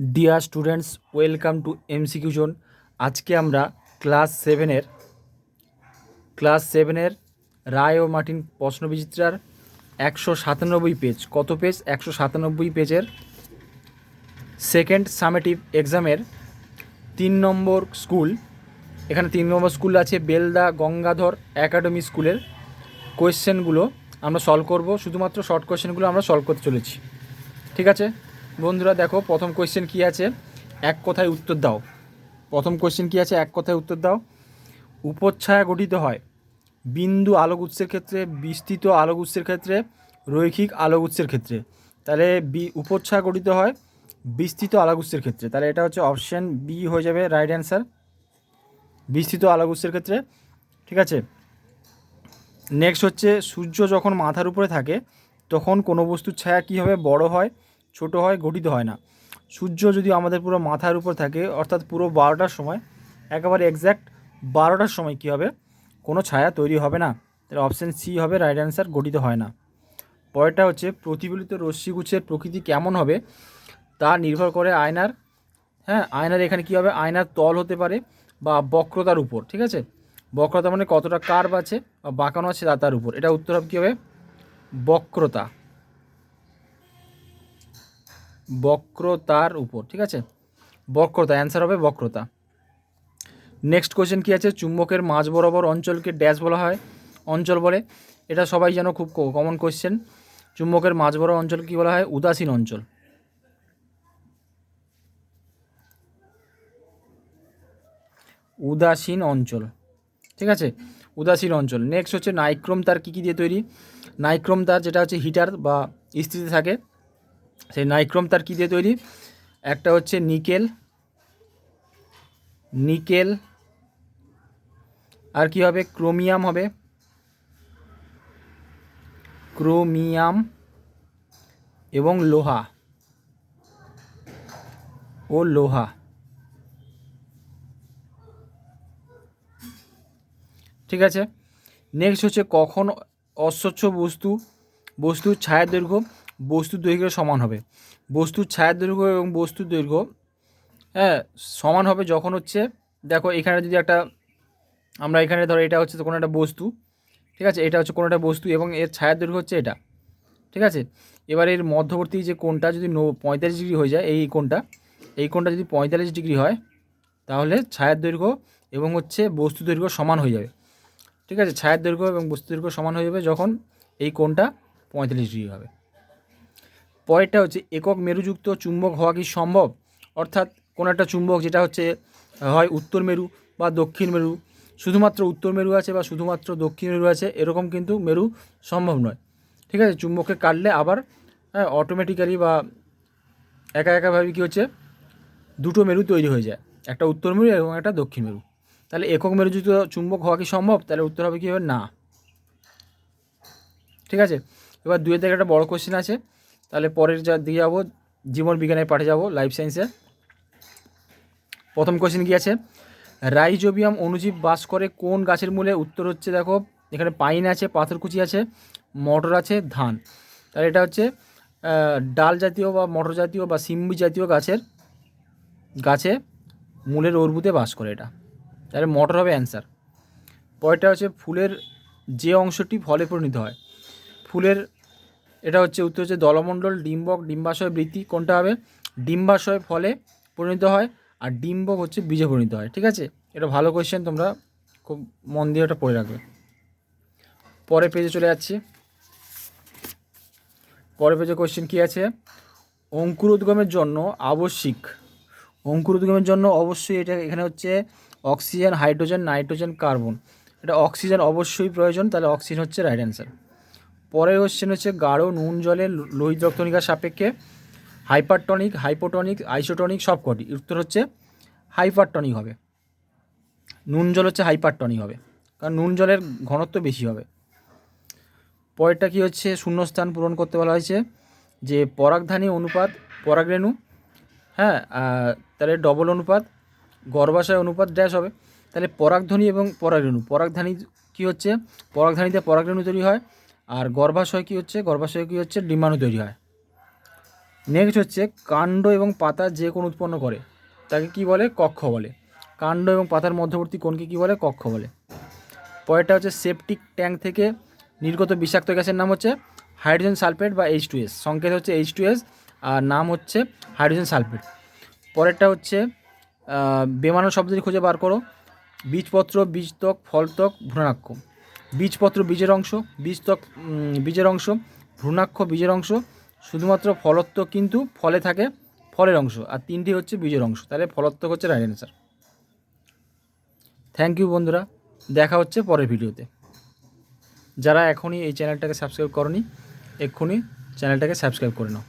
Dear students welcome to MCQ zone আজকে আমরা class সেভেনের ক্লাস সেভেনের রায় ও মার্টিন প্রশ্নবিচিত্রার একশো সাতানব্বই পেজ কত পেজ একশো সাতানব্বই পেজের সেকেন্ড সামেটিভ এক্সামের তিন নম্বর স্কুল এখানে তিন নম্বর স্কুল আছে বেলদা গঙ্গাধর একাডেমি স্কুলের কোয়েশ্চেনগুলো আমরা সলভ করব। শুধুমাত্র শর্ট কোয়েশ্চেনগুলো আমরা সলভ করতে চলেছি। ঠিক আছে? বন্ধুরা দেখো, প্রথম কোয়েশ্চেন কী আছে? এক কথায় উত্তর দাও। প্রথম কোয়েশ্চেন কী আছে? এক কথায় উত্তর দাও। উপচ্ছায়া গঠিত হয় বিন্দু আলোক উৎসের ক্ষেত্রে, বিস্তৃত আলোক উৎসের ক্ষেত্রে, রৈখিক আলোক উৎসের ক্ষেত্রে। তাহলে বি, উপচ্ছায়া গঠিত হয় বিস্তৃত আলোক উৎসের ক্ষেত্রে। তাহলে এটা হচ্ছে অপশান বি হয়ে যাবে রাইট অ্যান্সার বিস্তৃত আলোক উৎসের ক্ষেত্রে, ঠিক আছে? নেক্সট হচ্ছে, সূর্য যখন মাথার উপরে থাকে, তখন কোনো বস্তুর ছায়া কী হবে? বড় হয় ছোট হয়, গঠিত হয় না। সূর্য যদি আমাদের পুরো মাথার উপর থাকে, অর্থাৎ পুরো বারোটার সময়, একেবারে এক্স্যাক্ট বারোটার সময় কী হবে? কোনো ছায়া তৈরি হবে না। তাহলে অপশান সি হবে রাইট অ্যান্সার গঠিত হয় না। পরেরটা হচ্ছে, প্রতিফলিত রশ্মিগুচ্ছের প্রকৃতি কেমন হবে? তা নির্ভর করে আয়নার হ্যাঁ আয়নার এখানে কী হবে? আয়নার তল হতে পারে বা বক্রতার উপর, ঠিক আছে? বক্রতা মানে কতটা কার্ভ আছে বা বাঁকানো আছে তার উপর। এটা উত্তর হবে কী হবে? বক্রতা। বক্রতার উপর, ঠিক আছে? বক্রতা অ্যান্সার হবে বক্রতা। নেক্সট কোয়েশ্চেন কী আছে? চুম্বকের মাঝ বরাবর অঞ্চলকে ড্যাশ বলা হয়। অঞ্চল বলে, এটা সবাই যেন খুব কমন কোয়েশ্চেন চুম্বকের মাঝ বরাবর অঞ্চল কী বলা হয়? উদাসীন অঞ্চল। উদাসীন অঞ্চল, ঠিক আছে? উদাসীন অঞ্চল। নেক্সট হচ্ছে নাইক্রোম তার কী কী দিয়ে তৈরি? নাইক্রোম তার যেটা হচ্ছে হিটার বা ইস্ত্রিতে থাকে। সেই নাইক্রোম তার কী দিয়ে তৈরি? একটা হচ্ছে নিকেল নিকেল, আর কি হবে? ক্রোমিয়াম হবে। ক্রোমিয়াম এবং লোহা। ও লোহা। ঠিক আছে? নেক্সট হচ্ছে কখন অস্বচ্ছ বস্তু, বস্তুর ছায়া দৈর্ঘ্য। বস্তুর দৈর্ঘ্য সমান হবে। বস্তুর ছায়ার দৈর্ঘ্য এবং বস্তুর দৈর্ঘ্য হ্যাঁ সমান হবে যখন হচ্ছে, দেখো এখানে যদি একটা, আমরা এখানে ধরো এটা হচ্ছে কোনো একটা বস্তু, ঠিক আছে? এটা হচ্ছে কোনো একটা বস্তু এবং এর ছায়ার দৈর্ঘ্য হচ্ছে এটা, ঠিক আছে? এবার এর মধ্যবর্তী যে কোণটা যদি নো, পঁয়তাল্লিশ ডিগ্রি হয়ে যায়, এই কোণটা এই কোণটা যদি পঁয়তাল্লিশ ডিগ্রি হয়, তাহলে ছায়ার দৈর্ঘ্য এবং হচ্ছে বস্তু দৈর্ঘ্য সমান হয়ে যাবে। ঠিক আছে? ছায়ার দৈর্ঘ্য এবং বস্তু দৈর্ঘ্য সমান হয়ে যাবে যখন এই কোণটা পঁয়তাল্লিশ ডিগ্রি হবে। পরেরটা হচ্ছে একক মেরুযুক্ত চুম্বক হওয়া কি সম্ভব? অর্থাৎ কোনো একটা চুম্বক যেটা হচ্ছে, হয় উত্তর মেরু বা দক্ষিণ মেরু, শুধুমাত্র উত্তর মেরু আছে বা শুধুমাত্র দক্ষিণ মেরু আছে, এরকম কিন্তু মেরু সম্ভব নয়। ঠিক আছে? চুম্বককে কাটলে আবার হ্যাঁ অটোমেটিক্যালি বা একা একাভাবে কী হচ্ছে, দুটো মেরু তৈরি হয়ে যায়, একটা উত্তর মেরু এবং একটা দক্ষিণ মেরু। তাহলে একক মেরুযুক্ত চুম্বক হওয়া কি সম্ভব? তাহলে উত্তর হবে কী হবে না। ঠিক আছে? এবার দুয়ের থেকে একটা বড় কোশ্চেন আছে। তাহলে পরের যা দিয়ে যাব, জীবন বিজ্ঞানের পাঠে যাব লাইফ সায়েন্সে প্রথম কোয়েশ্চেন কী আছে? রাইজোবিয়াম অণুজীব বাস করে কোন গাছের মূলে? উত্তর হচ্ছে দেখো, এখানে পাইন আছে, পাথরকুচি আছে, মটর আছে, ধান। তাহলে এটা হচ্ছে ডাল জাতীয় বা মটর জাতীয় বা সিম্বি জাতীয় গাছের, গাছে মূলের অর্বুতে বাস করে এটা। তাহলে মটর হবে অ্যান্সার পরেরটা হচ্ছে ফুলের যে অংশটি ফলে পরিণত হয়। ফুলের এটা হচ্ছে উত্তর হচ্ছে দলমণ্ডল, ডিম্বক, ডিম্বাশয় বৃত্তি, কোনটা হবে? ডিম্বাশয় ফলে পরিণত হয় আর ডিম্বক হচ্ছে বীজে পরিণত হয়, ঠিক আছে? এটা ভালো কোয়েশ্চেন তোমরা খুব মন দিয়ে ওটা পড়ে রাখবে। পরে পেজে চলে যাচ্ছি। পরে পেজে কোয়েশ্চেন কী আছে? অঙ্কুরোদ্গমের জন্য আবশ্যিক। অঙ্কুরোদ্গমের জন্য অবশ্যই এটা এখানে হচ্ছে অক্সিজেন হাইড্রোজেন নাইট্রোজেন কার্বন এটা অক্সিজেন অবশ্যই প্রয়োজন, তাহলে অক্সিজেন হচ্ছে রাইট অ্যান্সার পরের কোশ্চেন হচ্ছে গাঢ় নুন জলে লোহিত রক্তনিকার সাপেক্ষে হাইপারটনিক হাইপোটনিক আইসোটনিক সব কটি। উত্তর হচ্ছে হাইপারটনিক হবে। নুন জল হচ্ছে হাইপারটনিক হবে। কারণ নুন জলের ঘনত্ব বেশি হবে। পরেরটা কি হচ্ছে? শূন্যস্থান পূরণ করতে বলা হয়েছে যে পরাগধানী অনুপাত পরাগরেণু হ্যাঁ তাহলে ডবল অনুপাত, গর্ভাশয় অনুপাত ড্যাশ হবে। তাহলে পরাগধ্বনি এবং পরাগরেণু। পরাগধানী কী হচ্ছে? পরাগধানীতে পরাগরেণু তৈরি হয়। আর গর্ভাশয় কী হচ্ছে? গর্ভাশয় কী হচ্ছে? ডিম্বাণু তৈরি হয়। নেক্সট হচ্ছে কাণ্ড এবং পাতা যে কোণ উৎপন্ন করে তাকে কি বলে? কক্ষ বলে। কাণ্ড এবং পাতার মধ্যবর্তী কোণকে কি বলে? কক্ষ বলে। পরেরটা হচ্ছে সেপটিক ট্যাঙ্ক থেকে নির্গত বিষাক্ত গ্যাসের নাম হচ্ছে হাইড্রোজেন সালফেট বা এইচ টু এস সংকেত হচ্ছে এইচ টু এস আর নাম হচ্ছে হাইড্রোজেন সালফেট। পরেরটা হচ্ছে আহ, বেমানান শব্দটি খুঁজে বার করো। বীজপত্র বীজত্বক ফলত্বক ভ্রূণাক্ষ। বীজপত্র বীজের অংশ বীজত্বক উম, বীজের অংশ ভ্রূণাক্ষ বীজের অংশ শুধুমাত্র ফলত্ব কিন্তু ফলে থাকে ফলের অংশ আর তিনটি হচ্ছে বীজের অংশ। তাহলে ফলত্বক হচ্ছে রাইট অ্যান্সার থ্যাংক ইউ বন্ধুরা দেখা হচ্ছে পরের ভিডিওতে। যারা এখনই এই চ্যানেলটাকে সাবস্ক্রাইব করনি এক্ষুনি চ্যানেলটাকে সাবস্ক্রাইব করে নাও।